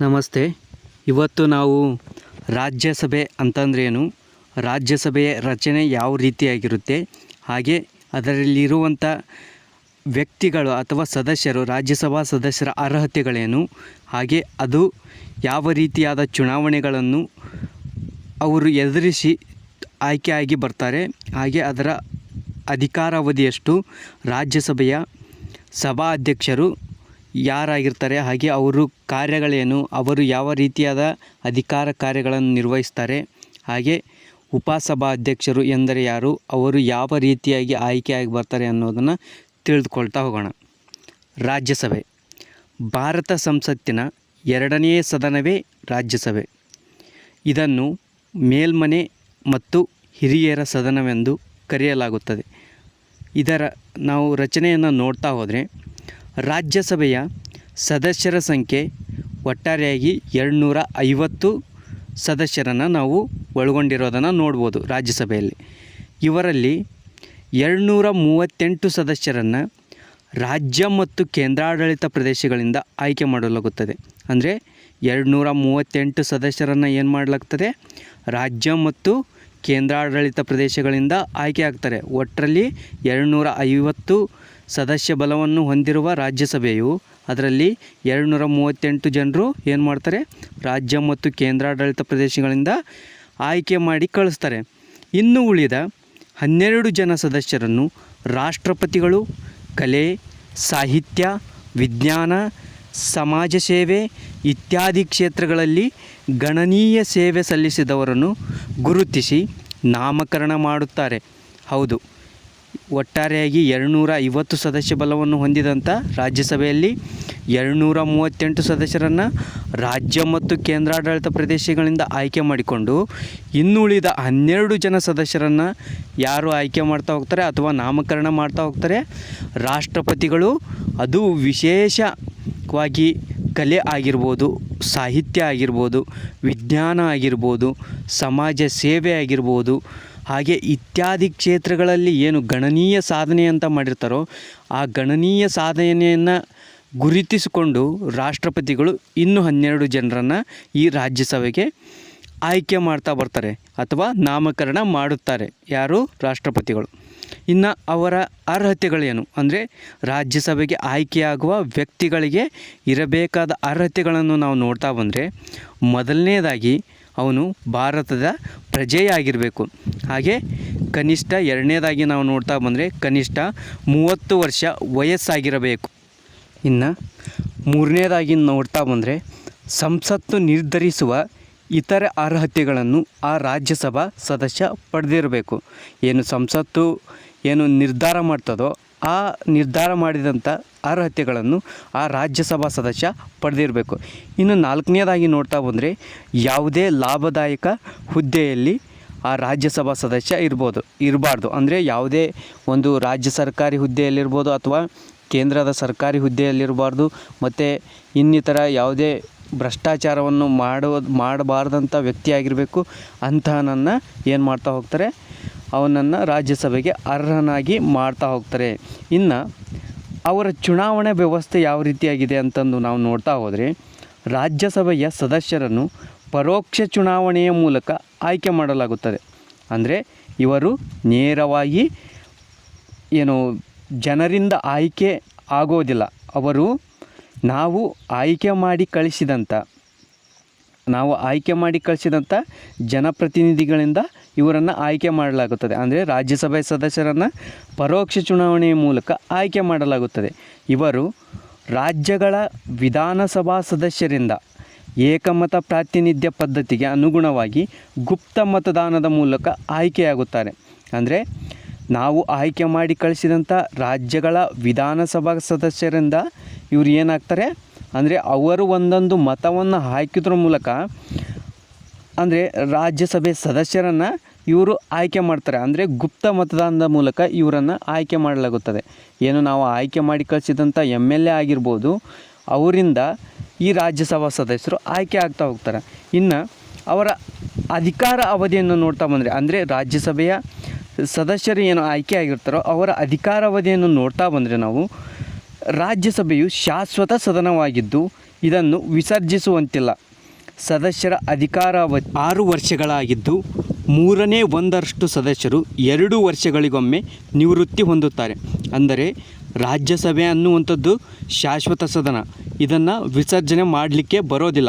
ನಮಸ್ತೆ. ಇವತ್ತು ನಾವು ರಾಜ್ಯಸಭೆ ಅಂತಂದ್ರೇನು? ರಾಜ್ಯಸಭೆಯ ರಚನೆ ಯಾವ ರೀತಿಯಾಗಿರುತ್ತೆ? ಹಾಗೆ ಅದರಲ್ಲಿರುವಂಥ ವ್ಯಕ್ತಿಗಳು ಅಥವಾ ಸದಸ್ಯರು, ರಾಜ್ಯಸಭಾ ಸದಸ್ಯರ ಅರ್ಹತೆಗಳೇನು? ಹಾಗೆ ಅದು ಯಾವ ರೀತಿಯಾದ ಚುನಾವಣೆಗಳನ್ನು ಅವರು ಎದುರಿಸಿ ಆಯ್ಕೆಯಾಗಿ ಬರ್ತಾರೆ? ಹಾಗೆ ಅದರ ಅಧಿಕಾರಾವಧಿಯಷ್ಟು ರಾಜ್ಯಸಭೆಯ ಸಭಾ ಅಧ್ಯಕ್ಷರು ಯಾರಾಗಿರ್ತಾರೆ, ಹಾಗೆ ಅವರು ಕಾರ್ಯಗಳೇನು, ಅವರು ಯಾವ ರೀತಿಯಾದ ಅಧಿಕಾರ ಕಾರ್ಯಗಳನ್ನು ನಿರ್ವಹಿಸ್ತಾರೆ, ಹಾಗೆ ಉಪಸಭಾಧ್ಯಕ್ಷರು ಎಂದರೆ ಯಾರು, ಅವರು ಯಾವ ರೀತಿಯಾಗಿ ಆಯ್ಕೆಯಾಗಿ ಬರ್ತಾರೆ ಅನ್ನೋದನ್ನು ತಿಳಿದುಕೊಳ್ತಾ ಹೋಗೋಣ. ರಾಜ್ಯಸಭೆ. ಭಾರತ ಸಂಸತ್ತಿನ ಎರಡನೇ ಸದನವೇ ರಾಜ್ಯಸಭೆ. ಇದನ್ನು ಮೇಲ್ಮನೆ ಮತ್ತು ಹಿರಿಯರ ಸದನವೆಂದು ಕರೆಯಲಾಗುತ್ತದೆ. ಇದರ ನಾವು ರಚನೆಯನ್ನು ನೋಡ್ತಾ ಹೋದರೆ ರಾಜ್ಯಸಭೆಯ ಸದಸ್ಯರ ಸಂಖ್ಯೆ ಒಟ್ಟಾರೆಯಾಗಿ ಎರಡುನೂರ ಐವತ್ತು ಸದಸ್ಯರನ್ನು ನಾವು ಒಳಗೊಂಡಿರೋದನ್ನು ನೋಡ್ಬೋದು ರಾಜ್ಯಸಭೆಯಲ್ಲಿ. ಇವರಲ್ಲಿ ಎರಡುನೂರ ಮೂವತ್ತೆಂಟು ಸದಸ್ಯರನ್ನು ರಾಜ್ಯ ಮತ್ತು ಕೇಂದ್ರಾಡಳಿತ ಪ್ರದೇಶಗಳಿಂದ ಆಯ್ಕೆ ಮಾಡಲಾಗುತ್ತದೆ. ಅಂದರೆ ಎರಡುನೂರ ಮೂವತ್ತೆಂಟು ಸದಸ್ಯರನ್ನು ಏನು ಮಾಡಲಾಗ್ತದೆ? ರಾಜ್ಯ ಮತ್ತು ಕೇಂದ್ರಾಡಳಿತ ಪ್ರದೇಶಗಳಿಂದ ಆಯ್ಕೆ ಆಗ್ತಾರೆ. ಒಟ್ಟರಲ್ಲಿ ಎರಡುನೂರ ಐವತ್ತು ಸದಸ್ಯ ಬಲವನ್ನು ಹೊಂದಿರುವ ರಾಜ್ಯಸಭೆಯು ಅದರಲ್ಲಿ ಎರಡುನೂರ ಮೂವತ್ತೆಂಟು ಜನರು ಏನು ಮಾಡ್ತಾರೆ? ರಾಜ್ಯ ಮತ್ತು ಕೇಂದ್ರಾಡಳಿತ ಪ್ರದೇಶಗಳಿಂದ ಆಯ್ಕೆ ಮಾಡಿ ಕಳಿಸ್ತಾರೆ. ಇನ್ನು ಉಳಿದ ಹನ್ನೆರಡು ಜನ ಸದಸ್ಯರನ್ನು ರಾಷ್ಟ್ರಪತಿಗಳು, ಕಲೆ, ಸಾಹಿತ್ಯ, ವಿಜ್ಞಾನ, ಸಮಾಜ ಸೇವೆ ಇತ್ಯಾದಿ ಕ್ಷೇತ್ರಗಳಲ್ಲಿ ಗಣನೀಯ ಸೇವೆ ಸಲ್ಲಿಸಿದವರನ್ನು ಗುರುತಿಸಿ ನಾಮಕರಣ ಮಾಡುತ್ತಾರೆ. ಹೌದು. ಒಟ್ಟಾರೆಯಾಗಿ ಎರಡುನೂರ ಐವತ್ತು ಸದಸ್ಯ ಬಲವನ್ನು ಹೊಂದಿದಂಥ ರಾಜ್ಯಸಭೆಯಲ್ಲಿ ಎರಡುನೂರ ಮೂವತ್ತೆಂಟು ಸದಸ್ಯರನ್ನು ರಾಜ್ಯ ಮತ್ತು ಕೇಂದ್ರಾಡಳಿತ ಪ್ರದೇಶಗಳಿಂದ ಆಯ್ಕೆ ಮಾಡಿಕೊಂಡು ಇನ್ನುಳಿದ ಹನ್ನೆರಡು ಜನ ಸದಸ್ಯರನ್ನು ಯಾರು ಆಯ್ಕೆ ಮಾಡ್ತಾ ಹೋಗ್ತಾರೆ ಅಥವಾ ನಾಮಕರಣ ಮಾಡ್ತಾ ಹೋಗ್ತಾರೆ, ರಾಷ್ಟ್ರಪತಿಗಳು ಅದು ವಿಶೇಷವಾಗಿ ಕಲೆ ಆಗಿರ್ಬೋದು, ಸಾಹಿತ್ಯ ಆಗಿರ್ಬೋದು, ವಿಜ್ಞಾನ ಆಗಿರ್ಬೋದು, ಸಮಾಜ ಸೇವೆ ಆಗಿರ್ಬೋದು ಹಾಗೆ ಇತ್ಯಾದಿ ಕ್ಷೇತ್ರಗಳಲ್ಲಿ ಏನು ಗಣನೀಯ ಸಾಧನೆ ಅಂತ ಮಾಡಿರ್ತಾರೋ ಆ ಗಣನೀಯ ಸಾಧನೆಯನ್ನು ಗುರುತಿಸಿಕೊಂಡು ರಾಷ್ಟ್ರಪತಿಗಳು ಇನ್ನೂ ಹನ್ನೆರಡು ಜನರನ್ನು ಈ ರಾಜ್ಯಸಭೆಗೆ ಆಯ್ಕೆ ಮಾಡ್ತಾ ಬರ್ತಾರೆ ಅಥವಾ ನಾಮಕರಣ ಮಾಡುತ್ತಾರೆ. ಯಾರು? ರಾಷ್ಟ್ರಪತಿಗಳು. ಇನ್ನು ಅವರ ಅರ್ಹತೆಗಳೇನು? ಅಂದರೆ ರಾಜ್ಯಸಭೆಗೆ ಆಯ್ಕೆಯಾಗುವ ವ್ಯಕ್ತಿಗಳಿಗೆ ಇರಬೇಕಾದ ಅರ್ಹತೆಗಳನ್ನು ನಾವು ನೋಡ್ತಾ ಬಂದರೆ ಮೊದಲನೇದಾಗಿ ಅವನು ಭಾರತದ ಪ್ರಜೆಯಾಗಿರಬೇಕು. ಹಾಗೆ ಕನಿಷ್ಠ ಎರಡನೇದಾಗಿ ನಾವು ನೋಡ್ತಾ ಬಂದರೆ ಕನಿಷ್ಠ ಮೂವತ್ತು ವರ್ಷ ವಯಸ್ಸಾಗಿರಬೇಕು. ಇನ್ನು ಮೂರನೇದಾಗಿ ನೋಡ್ತಾ ಬಂದರೆ ಸಂಸತ್ತು ನಿರ್ಧರಿಸುವ ಇತರ ಅರ್ಹತೆಗಳನ್ನು ಆ ರಾಜ್ಯಸಭಾ ಸದಸ್ಯ ಪಡೆದಿರಬೇಕು. ಏನು ಸಂಸತ್ತು ಏನು ನಿರ್ಧಾರ ಮಾಡ್ತದೋ ಆ ನಿರ್ಧಾರ ಮಾಡಿದಂಥ ಅರ್ಹತೆಗಳನ್ನು ಆ ರಾಜ್ಯಸಭಾ ಸದಸ್ಯ ಪಡೆದಿರಬೇಕು. ಇನ್ನು ನಾಲ್ಕನೇದಾಗಿ ನೋಡ್ತಾ ಬಂದರೆ ಯಾವುದೇ ಲಾಭದಾಯಕ ಹುದ್ದೆಯಲ್ಲಿ ಆ ರಾಜ್ಯಸಭಾ ಸದಸ್ಯ ಇರ್ಬೋದು, ಇರಬಾರ್ದು. ಅಂದರೆ ಯಾವುದೇ ಒಂದು ರಾಜ್ಯ ಸರ್ಕಾರಿ ಹುದ್ದೆಯಲ್ಲಿರ್ಬೋದು ಅಥವಾ ಕೇಂದ್ರದ ಸರ್ಕಾರಿ ಹುದ್ದೆಯಲ್ಲಿರಬಾರ್ದು, ಮತ್ತು ಇನ್ನಿತರ ಯಾವುದೇ ಭ್ರಷ್ಟಾಚಾರವನ್ನು ಮಾಡುವ ಮಾಡಬಾರ್ದಂಥ ವ್ಯಕ್ತಿಯಾಗಿರಬೇಕು ಅಂತಹನನ್ನು ಏನು ಮಾಡ್ತಾ ಹೋಗ್ತಾರೆ ಅವನನ್ನು ರಾಜ್ಯಸಭೆಗೆ ಅರ್ಹನಾಗಿ ಮಾಡ್ತಾ ಹೋಗ್ತಾರೆ. ಇನ್ನು ಅವರ ಚುನಾವಣೆ ವ್ಯವಸ್ಥೆ ಯಾವ ರೀತಿಯಾಗಿದೆ ಅಂತಂದು ನಾವು ನೋಡ್ತಾ ಹೋದರೆ, ರಾಜ್ಯಸಭೆಯ ಸದಸ್ಯರನ್ನು ಪರೋಕ್ಷ ಚುನಾವಣೆಯ ಮೂಲಕ ಆಯ್ಕೆ ಮಾಡಲಾಗುತ್ತದೆ. ಅಂದರೆ ಇವರು ನೇರವಾಗಿ ಏನು ಜನರಿಂದ ಆಯ್ಕೆ ಆಗೋದಿಲ್ಲ. ಅವರು ನಾವು ಆಯ್ಕೆ ಮಾಡಿ ಕಳಿಸಿದಂಥ ನಾವು ಆಯ್ಕೆ ಮಾಡಿ ಕಳಿಸಿದಂಥ ಜನಪ್ರತಿನಿಧಿಗಳಿಂದ ಇವರನ್ನು ಆಯ್ಕೆ ಮಾಡಲಾಗುತ್ತದೆ. ಅಂದರೆ ರಾಜ್ಯಸಭೆ ಸದಸ್ಯರನ್ನು ಪರೋಕ್ಷ ಚುನಾವಣೆಯ ಮೂಲಕ ಆಯ್ಕೆ ಮಾಡಲಾಗುತ್ತದೆ. ಇವರು ರಾಜ್ಯಗಳ ವಿಧಾನಸಭಾ ಸದಸ್ಯರಿಂದ ಏಕಮತ ಪ್ರಾತಿನಿಧ್ಯ ಪದ್ಧತಿಗೆ ಅನುಗುಣವಾಗಿ ಗುಪ್ತ ಮತದಾನದ ಮೂಲಕ ಆಯ್ಕೆಯಾಗುತ್ತಾರೆ. ಅಂದರೆ ನಾವು ಆಯ್ಕೆ ಮಾಡಿ ಕಳಿಸಿದಂಥ ರಾಜ್ಯಗಳ ವಿಧಾನಸಭಾ ಸದಸ್ಯರಿಂದ ಇವರು ಏನಾಗ್ತಾರೆ? ಅಂದರೆ ಅವರು ಒಂದೊಂದು ಮತವನ್ನು ಹಾಕಿದ್ರ ಮೂಲಕ ಅಂದರೆ ರಾಜ್ಯಸಭೆ ಸದಸ್ಯರನ್ನು ಇವರು ಆಯ್ಕೆ ಮಾಡ್ತಾರೆ. ಅಂದರೆ ಗುಪ್ತ ಮತದಾನದ ಮೂಲಕ ಇವರನ್ನು ಆಯ್ಕೆ ಮಾಡಲಾಗುತ್ತದೆ. ಏನು ನಾವು ಆಯ್ಕೆ ಮಾಡಿ ಕಳಿಸಿದಂಥ ಎಂ ಎಲ್ ಎ ಆಗಿರ್ಬೋದು, ಅವರಿಂದ ಈ ರಾಜ್ಯಸಭಾ ಸದಸ್ಯರು ಆಯ್ಕೆ ಆಗ್ತಾ ಹೋಗ್ತಾರೆ. ಇನ್ನು ಅವರ ಅಧಿಕಾರ ಅವಧಿಯನ್ನು ನೋಡ್ತಾ ಬಂದರೆ, ಅಂದರೆ ರಾಜ್ಯಸಭೆಯ ಸದಸ್ಯರು ಏನು ಆಯ್ಕೆ ಆಗಿರ್ತಾರೋ ಅವರ ಅಧಿಕಾರ ಅವಧಿಯನ್ನು ನೋಡ್ತಾ ಬಂದರೆ ನಾವು ರಾಜ್ಯಸಭೆಯು ಶಾಶ್ವತ ಸದನವಾಗಿದ್ದು, ಇದನ್ನು ವಿಸರ್ಜಿಸುವಂತಿಲ್ಲ. ಸದಸ್ಯರ ಅಧಿಕಾರಾವಧಿ ಆರು ವರ್ಷಗಳಾಗಿದ್ದು, ಮೂರನೇ ಒಂದರಷ್ಟು ಸದಸ್ಯರು ಎರಡು ವರ್ಷಗಳಿಗೊಮ್ಮೆ ನಿವೃತ್ತಿ ಹೊಂದುತ್ತಾರೆ. ಅಂದರೆ, ರಾಜ್ಯಸಭೆ ಅನ್ನುವಂಥದ್ದು ಶಾಶ್ವತ ಸದನ. ಇದನ್ನು ವಿಸರ್ಜನೆ ಮಾಡಲಿಕ್ಕೆ ಬರೋದಿಲ್ಲ.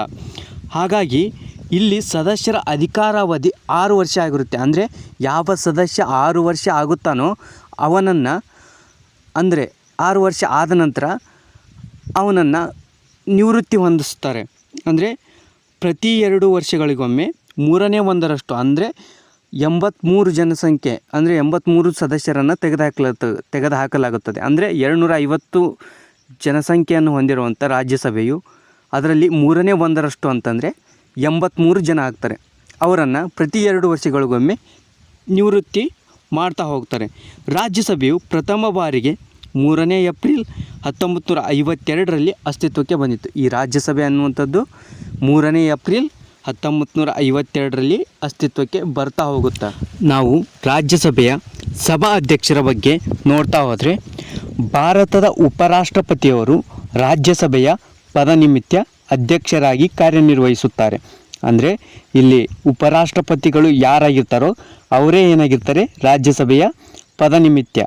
ಹಾಗಾಗಿ, ಇಲ್ಲಿ ಸದಸ್ಯರ ಅಧಿಕಾರಾವಧಿ ಆರು ವರ್ಷ ಆಗಿರುತ್ತೆ. ಅಂದರೆ, ಯಾವ ಸದಸ್ಯ ಆರು ವರ್ಷ ಆಗುತ್ತಾನೋ ಅವನನ್ನು, ಅಂದರೆ ಆರು ವರ್ಷ ಆದ ನಂತರ ಅವನನ್ನು ನಿವೃತ್ತಿ ಹೊಂದಿಸ್ತಾರೆ. ಅಂದರೆ ಪ್ರತಿ ಎರಡು ವರ್ಷಗಳಿಗೊಮ್ಮೆ ಮೂರನೇ ಒಂದರಷ್ಟು, ಅಂದರೆ ಎಂಬತ್ತ್ಮೂರು ಜನಸಂಖ್ಯೆ, ಅಂದರೆ ಎಂಬತ್ತ್ಮೂರು ಸದಸ್ಯರನ್ನು ತೆಗೆದುಹಾಕಲಾಗ್ತ ತೆಗೆದುಹಾಕಲಾಗುತ್ತದೆ. ಅಂದರೆ ಎರಡುನೂರ ಐವತ್ತು ಜನಸಂಖ್ಯೆಯನ್ನು ಹೊಂದಿರುವಂಥ ರಾಜ್ಯಸಭೆಯು ಅದರಲ್ಲಿ ಮೂರನೇ ಒಂದರಷ್ಟು ಅಂತಂದರೆ ಎಂಬತ್ತ್ಮೂರು ಜನ ಆಗ್ತಾರೆ. ಅವರನ್ನು ಪ್ರತಿ ಎರಡು ವರ್ಷಗಳಿಗೊಮ್ಮೆ ನಿವೃತ್ತಿ ಮಾಡ್ತಾ ಹೋಗ್ತಾರೆ. ರಾಜ್ಯಸಭೆಯು ಪ್ರಥಮ ಬಾರಿಗೆ ಮೂರನೇ ಏಪ್ರಿಲ್ ಹತ್ತೊಂಬತ್ತು ನೂರ ಐವತ್ತೆರಡರಲ್ಲಿ ಅಸ್ತಿತ್ವಕ್ಕೆ ಬಂದಿತ್ತು. ಈ ರಾಜ್ಯಸಭೆ ಅನ್ನುವಂಥದ್ದು ಮೂರನೇ ಏಪ್ರಿಲ್ ಹತ್ತೊಂಬತ್ತು ನೂರ ಐವತ್ತೆರಡರಲ್ಲಿ ಅಸ್ತಿತ್ವಕ್ಕೆ ಬರ್ತಾ ಹೋಗುತ್ತಾ? ನಾವು ರಾಜ್ಯಸಭೆಯ ಸಭಾ ಅಧ್ಯಕ್ಷರ ಬಗ್ಗೆ ನೋಡ್ತಾ ಹೋದರೆ, ಭಾರತದ ಉಪರಾಷ್ಟ್ರಪತಿಯವರು ರಾಜ್ಯಸಭೆಯ ಪದನಿಮಿತ್ತ ಅಧ್ಯಕ್ಷರಾಗಿ ಕಾರ್ಯನಿರ್ವಹಿಸುತ್ತಾರೆ. ಅಂದರೆ, ಇಲ್ಲಿ ಉಪರಾಷ್ಟ್ರಪತಿಗಳು ಯಾರಾಗಿರ್ತಾರೋ, ಅವರೇ ಏನಾಗಿರ್ತಾರೆ? ರಾಜ್ಯಸಭೆಯ ಪದನಿಮಿತ್ತ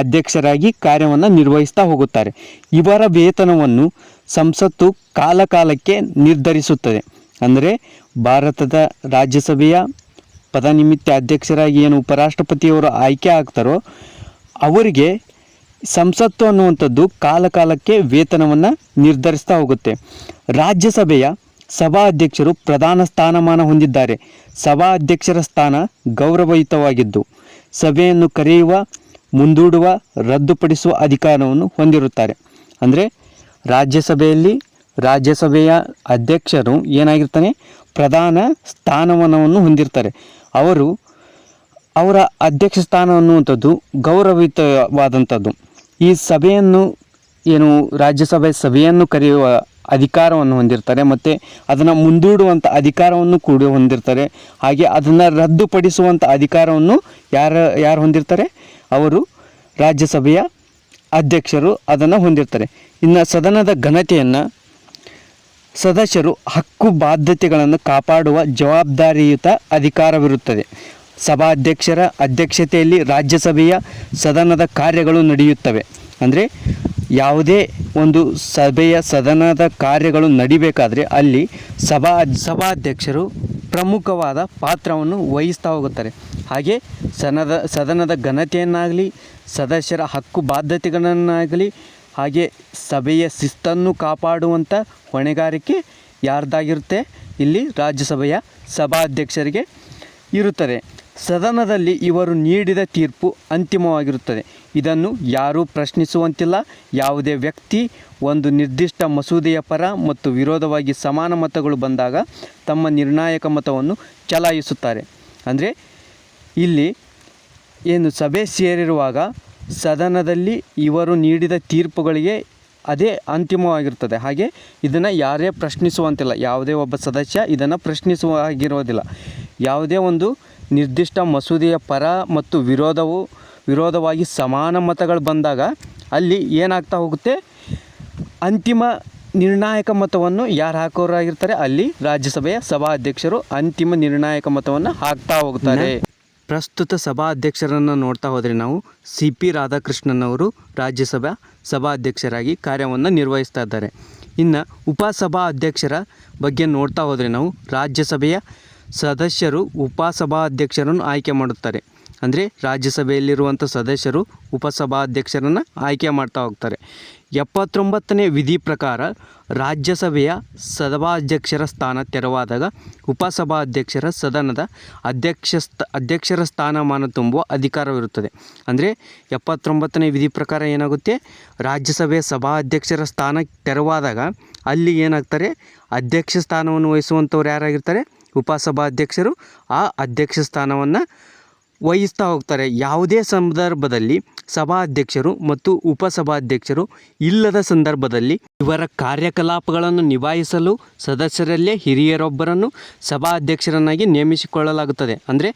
ಅಧ್ಯಕ್ಷರಾಗಿ ಕಾರ್ಯವನ್ನು ನಿರ್ವಹಿಸ್ತಾ ಹೋಗುತ್ತಾರೆ. ಇವರ ವೇತನವನ್ನು ಸಂಸತ್ತು ಕಾಲಕಾಲಕ್ಕೆ ನಿರ್ಧರಿಸುತ್ತದೆ. ಅಂದರೆ ಭಾರತದ ರಾಜ್ಯಸಭೆಯ ಪದನಿಮಿತ್ತ ಅಧ್ಯಕ್ಷರಾಗಿ ಏನು ಉಪರಾಷ್ಟ್ರಪತಿಯವರು ಆಯ್ಕೆ ಆಗ್ತಾರೋ ಅವರಿಗೆ ಸಂಸತ್ತು ಅನ್ನುವಂಥದ್ದು ಕಾಲಕಾಲಕ್ಕೆ ವೇತನವನ್ನು ನಿರ್ಧರಿಸ್ತಾ ಹೋಗುತ್ತೆ. ರಾಜ್ಯಸಭೆಯ ಸಭಾ ಅಧ್ಯಕ್ಷರು ಪ್ರಧಾನ ಸ್ಥಾನಮಾನ ಹೊಂದಿದ್ದಾರೆ. ಸಭಾ ಅಧ್ಯಕ್ಷರ ಸ್ಥಾನ ಗೌರವಯುತವಾಗಿದ್ದು, ಸಭೆಯನ್ನು ಕರೆಯುವ ಮುಂದೂಡುವ, ರದ್ದುಪಡಿಸುವ ಅಧಿಕಾರವನ್ನು ಹೊಂದಿರುತ್ತಾರೆ. ಅಂದರೆ ರಾಜ್ಯಸಭೆಯಲ್ಲಿ ರಾಜ್ಯಸಭೆಯ ಅಧ್ಯಕ್ಷರು ಏನಾಗಿರ್ತಾನೆ? ಪ್ರಧಾನ ಸ್ಥಾನಮಾನವನ್ನು ಹೊಂದಿರ್ತಾರೆ. ಅವರು ಅವರ ಅಧ್ಯಕ್ಷ ಸ್ಥಾನ ಅನ್ನುವಂಥದ್ದು ಗೌರವಯುತವಾದಂಥದ್ದು. ಈ ಸಭೆಯನ್ನು ಏನು ರಾಜ್ಯಸಭೆ ಸಭೆಯನ್ನು ಕರೆಯುವ ಅಧಿಕಾರವನ್ನು ಹೊಂದಿರ್ತಾರೆ, ಮತ್ತು ಅದನ್ನು ಮುಂದೂಡುವಂಥ ಅಧಿಕಾರವನ್ನು ಕೂಡ ಹೊಂದಿರ್ತಾರೆ. ಹಾಗೆ ಅದನ್ನು ರದ್ದುಪಡಿಸುವಂಥ ಅಧಿಕಾರವನ್ನು ಯಾರು ಯಾರು ಹೊಂದಿರ್ತಾರೆ? ಅವರು ರಾಜ್ಯಸಭೆಯ ಅಧ್ಯಕ್ಷರು ಅದನ್ನು ಹೊಂದಿರ್ತಾರೆ. ಇನ್ನು ಸದನದ ಘನತೆಯನ್ನು ಸದಸ್ಯರು ಹಕ್ಕು ಬಾಧ್ಯತೆಗಳನ್ನು ಕಾಪಾಡುವ ಜವಾಬ್ದಾರಿಯುತ ಅಧಿಕಾರವಿರುತ್ತದೆ. ಸಭಾಧ್ಯಕ್ಷರ ಅಧ್ಯಕ್ಷತೆಯಲ್ಲಿ ರಾಜ್ಯಸಭೆಯ ಸದನದ ಕಾರ್ಯಗಳು ನಡೆಯುತ್ತವೆ. ಅಂದರೆ ಯಾವುದೇ ಒಂದು ಸಭೆಯ ಸದನದ ಕಾರ್ಯಗಳು ನಡಿಬೇಕಾದರೆ ಅಲ್ಲಿ ಸಭಾ ಸಭಾಧ್ಯಕ್ಷರು ಪ್ರಮುಖವಾದ ಪಾತ್ರವನ್ನು ವಹಿಸ್ತಾ ಹೋಗುತ್ತಾರೆ. ಹಾಗೆ ಸನದ, ಸದನದ ಘನತೆಯನ್ನಾಗಲಿ, ಸದಸ್ಯರ ಹಕ್ಕು ಬಾಧ್ಯತೆಗಳನ್ನಾಗಲಿ, ಹಾಗೆ ಸಭೆಯ ಶಿಸ್ತನ್ನು ಕಾಪಾಡುವಂಥ ಹೊಣೆಗಾರಿಕೆ ಯಾರ್ದಾಗಿರುತ್ತೆ? ಇಲ್ಲಿ ರಾಜ್ಯಸಭೆಯ ಸಭಾಧ್ಯಕ್ಷರಿಗೆ ಇರುತ್ತದೆ. ಸದನದಲ್ಲಿ ಇವರು ನೀಡಿದ ತೀರ್ಪು ಅಂತಿಮವಾಗಿರುತ್ತದೆ. ಇದನ್ನು ಯಾರೂ ಪ್ರಶ್ನಿಸುವಂತಿಲ್ಲ. ಯಾವುದೇ ವ್ಯಕ್ತಿ ಒಂದು ನಿರ್ದಿಷ್ಟ ಮಸೂದೆಯ ಪರ ಮತ್ತು ವಿರೋಧವಾಗಿ ಸಮಾನ ಮತಗಳು ಬಂದಾಗ ತಮ್ಮ ನಿರ್ಣಾಯಕ ಮತವನ್ನು ಚಲಾಯಿಸುತ್ತಾರೆ. ಅಂದರೆ ಇಲ್ಲಿ ಏನು ಸಭೆ ಸೇರಿರುವಾಗ ಸದನದಲ್ಲಿ ಇವರು ನೀಡಿದ ತೀರ್ಪುಗಳಿಗೆ ಅದೇ ಅಂತಿಮವಾಗಿರ್ತದೆ ಹಾಗೆ ಇದನ್ನು ಯಾರೇ ಪ್ರಶ್ನಿಸುವಂತಿಲ್ಲ, ಯಾವುದೇ ಒಬ್ಬ ಸದಸ್ಯ ಇದನ್ನು ಪ್ರಶ್ನಿಸುವ ಹಾಗಿರೋದಿಲ್ಲ ಯಾವುದೇ ಒಂದು ನಿರ್ದಿಷ್ಟ ಮಸೂದೆಯ ಪರ ಮತ್ತು ವಿರೋಧವು, ವಿರೋಧವಾಗಿ ಸಮಾನ ಮತಗಳು ಬಂದಾಗ ಅಲ್ಲಿ ಏನಾಗ್ತಾ ಹೋಗುತ್ತೆ? ಅಂತಿಮ ನಿರ್ಣಾಯಕ ಮತವನ್ನು ಯಾರು ಹಾಕೋರಾಗಿರ್ತಾರೆ? ಅಲ್ಲಿ ರಾಜ್ಯಸಭೆಯ ಸಭಾಧ್ಯಕ್ಷರು ಅಂತಿಮ ನಿರ್ಣಾಯಕ ಮತವನ್ನು ಹಾಕ್ತಾ ಹೋಗ್ತಾರೆ. ಪ್ರಸ್ತುತ ಸಭಾಧ್ಯಕ್ಷರನ್ನು ನೋಡ್ತಾ ಹೋದರೆ ನಾವು ಸಿ ಪಿ ರಾಧಾಕೃಷ್ಣನ್ ಅವರು ರಾಜ್ಯಸಭಾ ಸಭಾಧ್ಯಕ್ಷರಾಗಿ ಕಾರ್ಯವನ್ನು ನಿರ್ವಹಿಸ್ತಾ ಇದ್ದಾರೆ. ಇನ್ನು ಉಪಸಭಾ ಅಧ್ಯಕ್ಷರ ಬಗ್ಗೆ ನೋಡ್ತಾ ಹೋದರೆ ನಾವು ರಾಜ್ಯಸಭೆಯ ಸದಸ್ಯರು ಉಪಸಭಾಧ್ಯಕ್ಷರನ್ನು ಆಯ್ಕೆ ಮಾಡುತ್ತಾರೆ. ಅಂದರೆ ರಾಜ್ಯಸಭೆಯಲ್ಲಿರುವಂಥ ಸದಸ್ಯರು ಉಪಸಭಾಧ್ಯಕ್ಷರನ್ನು ಆಯ್ಕೆ ಮಾಡ್ತಾ ಹೋಗ್ತಾರೆ. ಎಪ್ಪತ್ತೊಂಬತ್ತನೇ ವಿಧಿ ಪ್ರಕಾರ ರಾಜ್ಯಸಭೆಯ ಸಭಾಧ್ಯಕ್ಷರ ಸ್ಥಾನ ತೆರವಾದಾಗ ಉಪಸಭಾಧ್ಯಕ್ಷರ ಸದನದ ಅಧ್ಯಕ್ಷ ಅಧ್ಯಕ್ಷರ ಸ್ಥಾನಮಾನ ತುಂಬುವ ಅಧಿಕಾರವಿರುತ್ತದೆ. ಅಂದರೆ ಎಪ್ಪತ್ತೊಂಬತ್ತನೇ ವಿಧಿ ಪ್ರಕಾರ ಏನಾಗುತ್ತೆ? ರಾಜ್ಯಸಭೆಯ ಸಭಾಧ್ಯಕ್ಷರ ಸ್ಥಾನ ತೆರವಾದಾಗ ಅಲ್ಲಿ ಏನಾಗ್ತಾರೆ? ಅಧ್ಯಕ್ಷ ಸ್ಥಾನವನ್ನು ವಹಿಸುವಂಥವ್ರು ಯಾರಾಗಿರ್ತಾರೆ? ಉಪಸಭಾಧ್ಯಕ್ಷರು. ಆ ಅಧ್ಯಕ್ಷ ಸ್ಥಾನವನ್ನು ವಹಿಸ್ತಾ ಹೋಗ್ತಾರೆ. ಯಾವುದೇ ಸಂದರ್ಭದಲ್ಲಿ ಸಭಾಧ್ಯಕ್ಷರು ಮತ್ತು ಉಪಸಭಾಧ್ಯಕ್ಷರು ಇಲ್ಲದ ಸಂದರ್ಭದಲ್ಲಿ ಇವರ ಕಾರ್ಯಕಲಾಪಗಳನ್ನು ನಿಭಾಯಿಸಲು ಸದಸ್ಯರಲ್ಲೇ ಹಿರಿಯರೊಬ್ಬರನ್ನು ಸಭಾಧ್ಯಕ್ಷರನ್ನಾಗಿ ನೇಮಿಸಿಕೊಳ್ಳಲಾಗುತ್ತದೆ. ಅಂದರೆ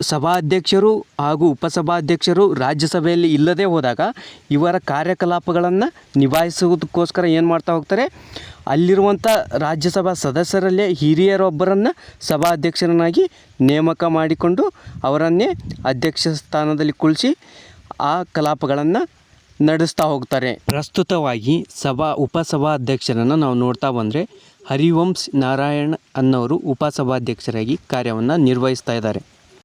ಸಭಾಧ್ಯಕ್ಷರು ಹಾಗೂ ಉಪಸಭಾಧ್ಯಕ್ಷರು ರಾಜ್ಯಸಭೆಯಲ್ಲಿ ಇಲ್ಲದೆ ಹೋದಾಗ ಇವರ ಕಾರ್ಯಕಲಾಪಗಳನ್ನು ನಿಭಾಯಿಸುವುದಕ್ಕೋಸ್ಕರ ಏನು ಮಾಡ್ತಾ ಹೋಗ್ತಾರೆ? ಅಲ್ಲಿರುವಂಥ ರಾಜ್ಯಸಭಾ ಸದಸ್ಯರಲ್ಲೇ ಹಿರಿಯರೊಬ್ಬರನ್ನು ಸಭಾಧ್ಯಕ್ಷರನ್ನಾಗಿ ನೇಮಕ ಮಾಡಿಕೊಂಡು ಅವರನ್ನೇ ಅಧ್ಯಕ್ಷ ಸ್ಥಾನದಲ್ಲಿ ಕುಳಿಸಿ ಆ ಕಲಾಪಗಳನ್ನು ನಡೆಸ್ತಾ ಹೋಗ್ತಾರೆ. ಪ್ರಸ್ತುತವಾಗಿ ಸಭಾ ಉಪಸಭಾಧ್ಯಕ್ಷರನ್ನು ನಾವು ನೋಡ್ತಾ ಬಂದರೆ ಹರಿವಂಶ್ ನಾರಾಯಣ್ ಅನ್ನೋರು ಉಪಸಭಾಧ್ಯಕ್ಷರಾಗಿ ಕಾರ್ಯವನ್ನು ನಿರ್ವಹಿಸ್ತಾ ಇದ್ದಾರೆ.